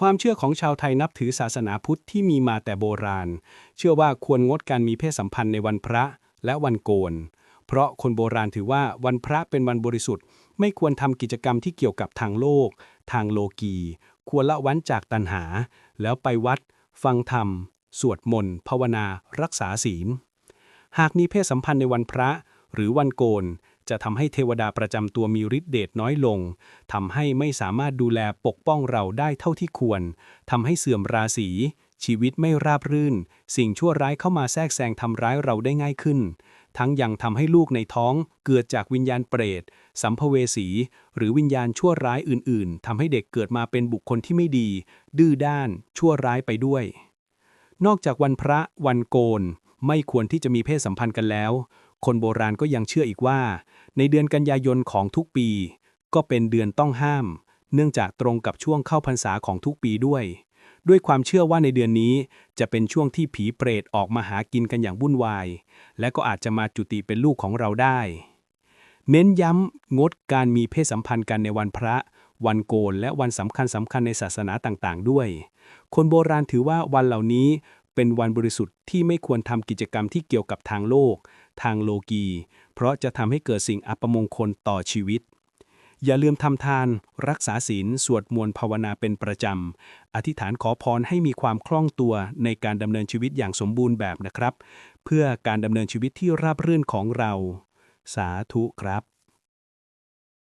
ความเชื่อของชาวไทยนับถือศาสนาพุทธที่มีมาแต่โบราณ เชื่อว่าควรงดการมีเพศสัมพันธ์ในวันพระและวันโกน เพราะคนโบราณถือว่าวันพระเป็นวันบริสุทธิ์ ไม่ควรทำกิจกรรมที่เกี่ยวกับทางโลก ทางโลกี ควรละว้นจากตัณหา แล้วไปวัด ฟังธรรม สวดมนต์ภาวนา รักษาศีล หากมีเพศสัมพันธ์ในวันพระหรือวันโกน จะทำให้เทวดาประจำตัวมีฤทธิ์เดชน้อยลงทำให้ไม่สามารถดูแลปกป้องเราได้เท่าที่ควรทำให้เสื่อมราศี ชีวิตไม่ราบรื่น สิ่งชั่วร้ายเข้ามาแทรกแซงทำร้ายเราได้ง่ายขึ้น ทั้งยังทำให้ลูกในท้องเกิดจากวิญญาณเปรต สัมภเวสี หรือวิญญาณชั่วร้ายอื่น ๆทำให้เด็กเกิดมาเป็นบุคคลที่ไม่ดี ดื้อด้าน ชั่วร้ายไปด้วย นอกจากวันพระ วันโกนไม่ควรที่จะมีเพศสัมพันธ์กันแล้ว คนโบราณก็ยังเชื่ออีกว่า ในเดือนกันยายนของทุกปี ก็เป็นเดือนต้องห้าม เนื่องจากตรงกับช่วงเข้าพรรษาของทุกปีด้วย ด้วยความเชื่อว่าในเดือนนี้จะเป็นช่วงที่ผีเปรตออกมาหากินกันอย่างวุ่นวาย และก็อาจจะมาจุติเป็นลูกของเราได้ เน้นย้ำงดการมีเพศสัมพันธ์กันในวันพระวันโกนและวันสำคัญสำคัญในศาสนาต่างๆ ด้วย คนโบราณถือว่าวันเหล่านี้เป็นวันบริสุทธิ์ที่ไม่ควรทำกิจกรรมที่เกี่ยวกับทางโลก ทางโลกี เพราะจะทำให้เกิดสิ่งอัปมงคลต่อชีวิต อย่าลืมทำทาน รักษาศีล สวดมนต์ภาวนาเป็นประจำ อธิษฐานขอพรให้มีความคล่องตัวในการดำเนินชีวิตอย่างสมบูรณ์แบบนะครับ เพื่อการดำเนินชีวิตที่ราบรื่นของเรา สาธุครับ